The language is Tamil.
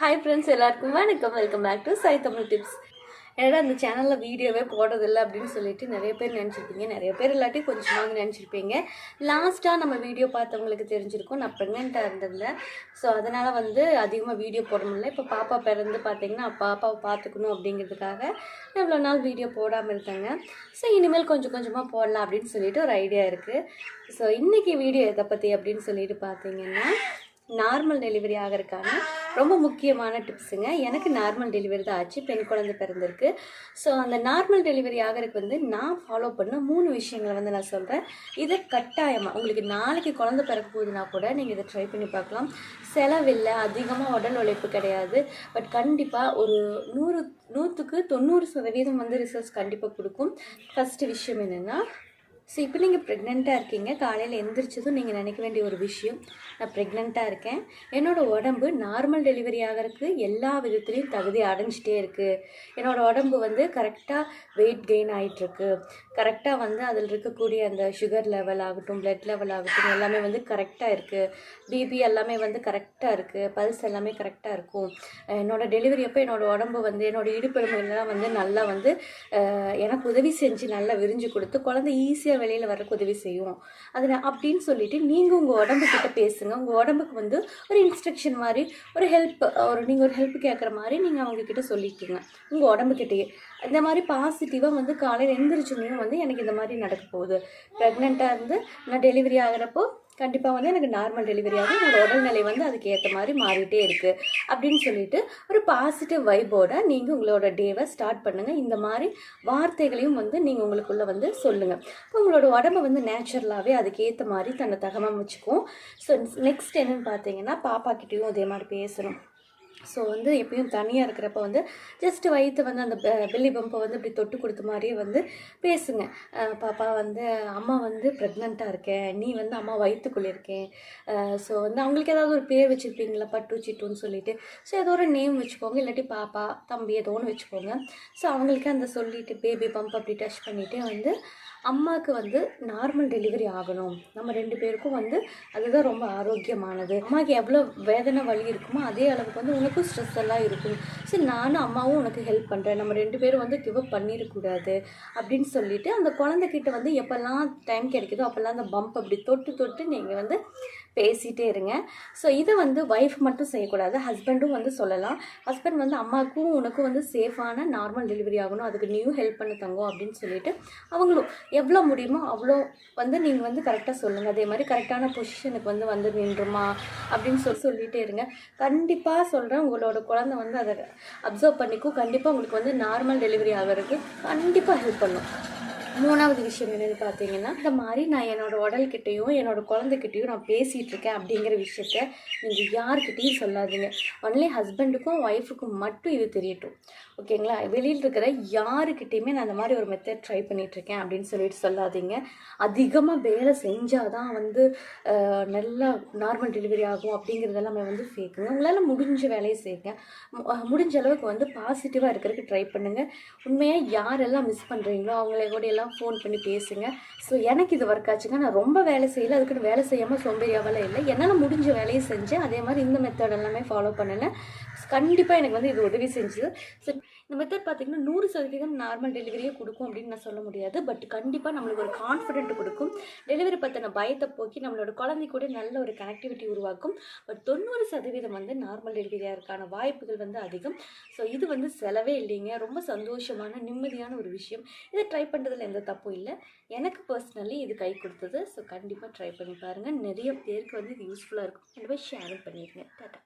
ஹாய் ஃப்ரெண்ட்ஸ் எல்லாருக்கும் வணக்கம். Welcome back to Sai Tamil tips என்னடா அந்த சேனலில் வீடியோவே போடுறதில்ல அப்படின்னு சொல்லிட்டு நிறைய பேர் நினச்சிருப்பீங்க. நிறைய பேர் இல்லாட்டி கொஞ்சமாக நினச்சிருப்பீங்க. லாஸ்ட்டாக நம்ம வீடியோ பார்த்தவங்களுக்கு தெரிஞ்சிருக்கும். நான் ப்ரெக்னெண்ட்டாக இருந்திருந்தேன். ஸோ அதனால் வந்து அதிகமாக வீடியோ போட முடியல. இப்போ பாப்பா பிறந்து பார்த்தீங்கன்னா பாப்பாவை பார்த்துக்கணும் அப்படிங்கிறதுக்காக நான் இவ்வளோ நாள் வீடியோ போடாமல் இருந்தேங்க. ஸோ இனிமேல் கொஞ்சம் கொஞ்சமாக போடலாம் அப்படின்னு சொல்லிட்டு ஒரு ஐடியா இருக்குது ஸோ இன்றைக்கி வீடியோ எதை பற்றி அப்படின்னு சொல்லிட்டு பார்த்தீங்கன்னா நார்மல் டெலிவரி ஆகிறதுக்கான ரொம்ப முக்கியமான டிப்ஸுங்க எனக்கு நார்மல் டெலிவரி தான் ஆச்சு. பெண் குழந்தை பிறந்திருக்கு. ஸோ அந்த நார்மல் டெலிவரி ஆகிறதுக்கு வந்து நான் ஃபாலோ பண்ண மூணு விஷயங்களை வந்து நான் சொல்கிறேன் இதை கட்டாயமாக உங்களுக்கு நாளைக்கு குழந்தை பிறக்க போகுதுன்னா கூட நீங்கள் இதை ட்ரை பண்ணி பார்க்கலாம். செலவில்லை அதிகமாக உடல் உழைப்பு கிடையாது. பட் கண்டிப்பாக ஒரு நூறு நூற்றுக்கு தொண்ணூறு சதவீதம் வந்து ரிசல்ட்ஸ் கண்டிப்பாக கொடுக்கும். ஃபஸ்ட்டு விஷயம் என்னென்னா ஸோ இப்போ நீங்கள் ப்ரெக்னெண்ட்டாக இருக்கீங்க. காலையில் எந்திரிச்சதும் நீங்கள் நினைக்க வேண்டிய ஒரு விஷயம். நான் ப்ரெக்னெண்ட்டாக இருக்கேன். என்னோடய உடம்பு நார்மல் டெலிவரி ஆகிறதுக்கு எல்லா விதத்துலேயும் தகுதி அடைஞ்சிட்டே இருக்குது என்னோடய உடம்பு வந்து கரெக்டாக வெயிட் கெயின் ஆகிட்டுருக்கு கரெக்டாக வந்து அதில் இருக்கக்கூடிய அந்த சுகர் லெவல் ஆகட்டும் பிளட் லெவல் ஆகட்டும் எல்லாமே வந்து கரெக்டாக இருக்குது பிபி எல்லாமே வந்து கரெக்டாக இருக்குது பல்ஸ் எல்லாமே கரெக்டாக இருக்கும். என்னோடய டெலிவரி அப்போ என்னோடய உடம்பு வந்து என்னோடய இடுப்பெலும்புலாம் வந்து நல்லா வந்து எனக்கு உதவி செஞ்சு நல்லா விரிஞ்சு கொடுத்து குழந்தை ஈஸியாக வெளியில் வரக்கு உதவி செய்யும். அதில் நான் அப்படின்னு சொல்லிட்டு நீங்கள் உங்கள் உடம்புக்கிட்ட பேசுங்க. உங்கள் உடம்புக்கு வந்து ஒரு இன்ஸ்ட்ரக்ஷன் மாதிரி ஒரு ஹெல்ப் ஒரு நீங்கள் ஒரு ஹெல்ப் கேட்குற மாதிரி நீங்கள் அவங்கக்கிட்ட சொல்லிக்கோங்க. உங்கள் உடம்புக்கிட்டேயே இந்த மாதிரி பாசிட்டிவாக வந்து காலையில் எந்திரிச்சோடனே வந்து எனக்கு இந்த மாதிரி நடக்க போகுது. ப்ரெக்னெண்ட்டாக இருந்து நான் டெலிவரி ஆகிறப்போ கண்டிப்பாக வந்து எனக்கு நார்மல் டெலிவரி ஆகும் என்னோட உடல்நிலை வந்து அதுக்கு ஏற்ற மாதிரி மாறிட்டே இருக்குது அப்படின்னு சொல்லிட்டு ஒரு பாசிட்டிவ் வைபோட நீங்கள் உங்களோட டேவை ஸ்டார்ட் பண்ணுங்கள் இந்த மாதிரி வார்த்தைகளையும் வந்து நீங்கள் உங்களுக்குள்ளே வந்து சொல்லுங்கள் இப்போ உங்களோட உடம்பு வந்து நேச்சுரலாகவே அதுக்கு ஏற்ற மாதிரி தன்னை தகவம் வச்சுக்கும் ஸோ நெக்ஸ்ட் என்னென்னு பார்த்தீங்கன்னா பாப்பா கிட்டேயும் அதே மாதிரி பேசணும். ஸோ வந்து எப்பயும் தனியாக இருக்கிறப்ப வந்து ஜஸ்ட் வயிற்று வந்து அந்த பெல்லி பம்பை வந்து இப்படி தொட்டு கொடுத்த மாதிரியே வந்து பேசுங்க. பாப்பா வந்து அம்மா வந்து ப்ரெக்னெண்ட்டாக இருக்கேன் நீ வந்து அம்மா வயிற்றுக்குள்ளே இருக்கேன் ஸோ வந்து அவங்களுக்கு ஏதாவது ஒரு பேர் வச்சுருப்பீங்களா பட்டு சிட்டுன்னு சொல்லிட்டு. ஸோ ஏதோ ஒரு நேம் வச்சுக்கோங்க. இல்லாட்டி பாப்பா தம்பி ஏதோ ஒன்று வச்சுக்கோங்க. ஸோ அவங்களுக்கு அந்த சொல்லிட்டு பேபி பம்ப் அப்படி டச் பண்ணிவிட்டு வந்து அம்மாவுக்கு வந்து நார்மல் டெலிவரி ஆகணும். நம்ம ரெண்டு பேருக்கும் வந்து அதுதான் ரொம்ப ஆரோக்கியமானது. அம்மாவுக்கு எவ்வளோ வேதனை வலி இருக்குமோ அதே அளவுக்கு வந்து உனக்கும் ஸ்ட்ரெஸ் எல்லாம் இருக்கும். சரி நானும் அம்மாவும் உனக்கு ஹெல்ப் பண்ணுறேன் நம்ம ரெண்டு பேரும் வந்து கிவ் அப் பண்ணிடக்கூடாது அப்படின்னு சொல்லிட்டு அந்த குழந்தைகிட்ட வந்து எப்போல்லாம் டைம் கிடைக்குதோ அப்போல்லாம் அந்த பம்ப் அப்படி தொட்டு தொட்டு நீங்கள் வந்து பேசிகிட்டே இருங்க. ஸோ இதை வந்து ஒய்ஃப் மட்டும் செய்யக்கூடாது ஹஸ்பண்டும் வந்து சொல்லலாம். ஹஸ்பண்ட் வந்து அம்மாவுக்கும் உனக்கும் வந்து சேஃபான நார்மல் டெலிவரி ஆகணும். அதுக்கு நியூ ஹெல்ப் பண்ண தங்கும் அப்படின்னு சொல்லிட்டு அவங்களும் எவ்வளோ முடியுமோ அவ்வளோ வந்து நீங்கள் வந்து கரெக்டாக சொல்லுங்கள் அதே மாதிரி கரெக்டான பொசிஷனுக்கு வந்து வந்து நின்றுமா அப்படின்னு சொல்லி சொல்லிகிட்டே இருங்க. கண்டிப்பாக சொல்கிறேன் உங்களோட குழந்தை வந்து அதை அப்சர்வ் பண்ணிக்கும். கண்டிப்பாக உங்களுக்கு வந்து நார்மல் டெலிவரி ஆகிறதுக்கு கண்டிப்பாக ஹெல்ப் பண்ணும். மூணாவது விஷயம் என்னன்னு பார்த்தீங்கன்னா இந்த மாதிரி நான் என்னோட உடல்கிட்டையும் என்னோட குழந்தைகிட்டையும் நான் பேசிகிட்டு இருக்கேன் அப்படிங்கிற விஷயத்த நீங்கள் யார்கிட்டையும் சொல்லாதீங்க. ஒன்லி ஹஸ்பண்டுக்கும் ஒய்ஃபுக்கும் மட்டும் இது தெரியட்டும். ஓகேங்களா? வெளியில் இருக்கிற யாருக்கிட்டேயுமே நான் அந்த மாதிரி ஒரு மெத்தட் ட்ரை பண்ணிகிட்ருக்கேன் அப்படின்னு சொல்லிட்டு சொல்லாதீங்க. அதிகமாக வேலை செஞ்சால் தான் வந்து நல்லா நார்மல் டெலிவரி ஆகும் அப்படிங்கிறதெல்லாம் வந்து ஃபேக்குங்க உங்களால் முடிஞ்ச வேலையை செய்யுங்க. முடிஞ்ச அளவுக்கு வந்து பாசிட்டிவாக இருக்கிறதுக்கு ட்ரை பண்ணுங்கள் உண்மையாக யாரெல்லாம் மிஸ் பண்ணுறீங்களோ அவங்கள கூட எல்லாம் ஃபோன் பண்ணி பேசுங்க. ஸோ எனக்கு இது ஒர்க் ஆச்சுங்க. நான் ரொம்ப வேலை செய்யல. அதுக்குன்னு வேலை செய்யாமல் சோம்பேறியாவெல்லாம் இல்லை. என்னால் முடிஞ்ச வேலையை செஞ்சேன். அதே மாதிரி இந்த மெத்தட் எல்லாமே ஃபாலோ பண்ணினேன். கண்டிப்பாக எனக்கு வந்து இது உதவி செஞ்சுது. ஸோ இந்த மெத்தட் பார்த்தீங்கன்னா நூறு சதவீதம் நார்மல் டெலிவரியே கொடுக்கும் அப்படின்னு நான் சொல்ல முடியாது. பட் கண்டிப்பாக நம்மளுக்கு ஒரு கான்ஃபிடென்ட் கொடுக்கும். டெலிவரி பற்றின பயத்தை போக்கி நம்மளோட குழந்தை கூட நல்ல ஒரு கனெக்டிவிட்டி உருவாக்கும். பட் தொண்ணூறு சதவீதம் வந்து நார்மல் டெலிவரியாருக்கான வாய்ப்புகள் வந்து அதிகம். ஸோ இது வந்து செலவே இல்லைங்க. ரொம்ப சந்தோஷமான நிம்மதியான ஒரு விஷயம். இதை ட்ரை பண்ணுறதுல எந்த தப்பும் இல்லை. எனக்கு பர்சனலி இது கை கொடுத்தது. ஸோ கண்டிப்பாக ட்ரை பண்ணி பாருங்கள் நிறைய பேருக்கு வந்து இது யூஸ்ஃபுல்லாக இருக்கும். கண்டிப்பாக ஷேரும் பண்ணிடுங்க டாட்டா